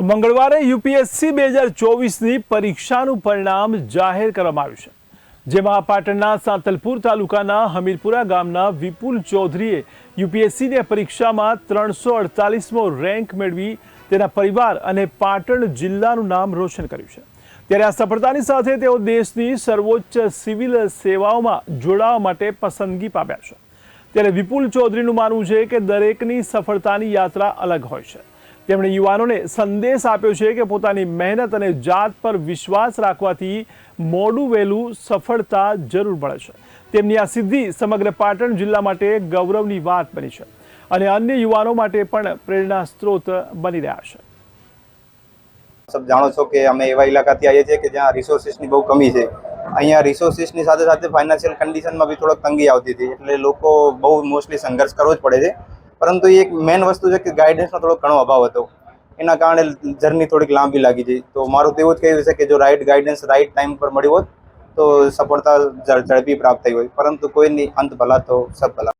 તો મંગળવારે યુપીએસસી બે હજાર ચોવીસની પરીક્ષાનું પરિણામ જાહેર કરવામાં આવ્યું છે, જેમાં પાટણના સાંતલપુર તાલુકાના હમીરપુરા ગામના વિપુલ ચૌધરીએ યુપીએસસીની પરીક્ષામાં ત્રણસો અડતાલીસમો રેન્ક મેળવી તેના પરિવાર અને પાટણ જિલ્લાનું નામ રોશન કર્યું છે. ત્યારે આ સફળતાની સાથે તેઓ દેશની સર્વોચ્ચ સિવિલ સેવાઓમાં જોડાવા માટે પસંદગી પામ્યા છે. ત્યારે વિપુલ ચૌધરીનું માનવું છે કે દરેકની સફળતાની યાત્રા અલગ હોય છે. તેમણે યુવાનોને સંદેશ આપ્યો છે કે પોતાની મહેનત અને જાત પર વિશ્વાસ રાખવાથી મોડું વહેલું સફળતા જરૂર મળે છે. તેમની આ સિદ્ધિ સમગ્ર પાટણ જિલ્લા માટે ગૌરવની વાત બની છે અને અન્ય યુવાનો માટે પણ પ્રેરણા સ્ત્રોત બની રહ્યા છે. સબ જાણો છો કે અમે એવા ઇલાકાથી આવીએ છીએ કે જ્યાં રિસોર્સિસની બહુ કમી છે. અહીંયા રિસોર્સિસની સાથે સાથે ફાઇનાન્શિયલ કન્ડિશનમાં બી થોડોક તંગી આવતી હતી. એટલે લોકો બહુ મોસ્ટલી સંઘર્ષ કરવો જ પડે છે. પરંતુ એક મેઇન વસ્તુ છે કે ગાઈડન્સનો થોડો ઘણો અભાવ હતો. એના કારણે જર્ની થોડીક લાંબી લાગી ગઈ. તો મારું તો એવું જ કહેવું છે કે જો રાઈટ ગાઈડન્સ રાઈટ ટાઈમ પર મળી હોત, તો સફળતા ઝડપી પ્રાપ્ત થઈ હોય. પરંતુ કોઈની અંત ભલા તો સબ ભલા